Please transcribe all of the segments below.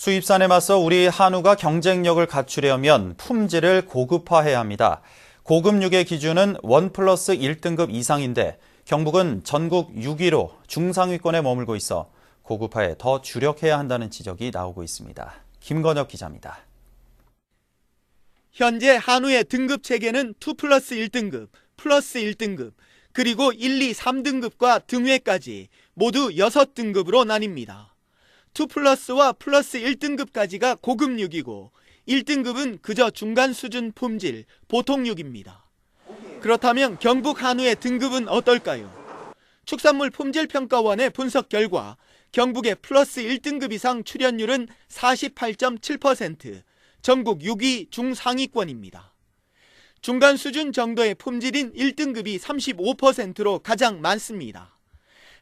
수입산에 맞서 우리 한우가 경쟁력을 갖추려면 품질을 고급화해야 합니다. 고급육의 기준은 원 플러스 1등급 이상인데 경북은 전국 6위로 중상위권에 머물고 있어 고급화에 더 주력해야 한다는 지적이 나오고 있습니다. 김건혁 기자입니다. 현재 한우의 등급 체계는 2 플러스 1등급, 플러스 1등급, 그리고 1, 2, 3등급과 등회까지 모두 6등급으로 나뉩니다. 2 플러스와 플러스 1등급까지가 고급육이고 1등급은 그저 중간 수준 품질, 보통육입니다. 그렇다면 경북 한우의 등급은 어떨까요? 축산물 품질평가원의 분석 결과 경북의 플러스 1등급 이상 출현율은 48.7%, 전국 6위 중상위권입니다. 중간 수준 정도의 품질인 1등급이 35%로 가장 많습니다.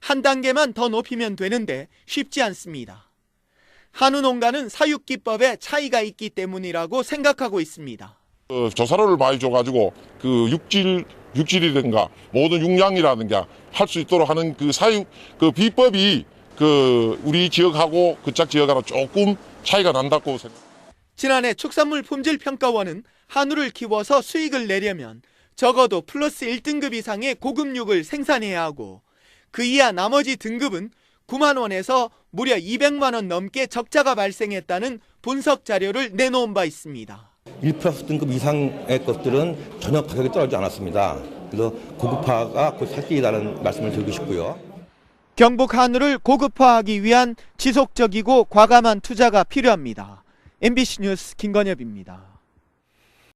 한 단계만 더 높이면 되는데 쉽지 않습니다. 한우 농가는 사육기법에 차이가 있기 때문이라고 생각하고 있습니다. 어, 조사료를 많이 줘가지고 그 육질 육질이든가 모든 육량이라든가 할 수 있도록 하는 그 사육 그 비법이 그 우리 지역하고 그짝 지역하고 조금 차이가 난다고 생각. 지난해 축산물 품질 평가원은 한우를 키워서 수익을 내려면 적어도 플러스 1등급 이상의 고급육을 생산해야 하고 그 이하 나머지 등급은 9만 원에서 무려 200만 원 넘게 적자가 발생했다는 분석 자료를 내놓은 바 있습니다. 1 플러스 등급 이상의 것들은 전혀 가격이 떨어지지 않았습니다. 그래서 고급화가 곧살 길이라는 말씀을 드리고 싶고요. 경북 한우를 고급화하기 위한 지속적이고 과감한 투자가 필요합니다. MBC 뉴스 김건엽입니다.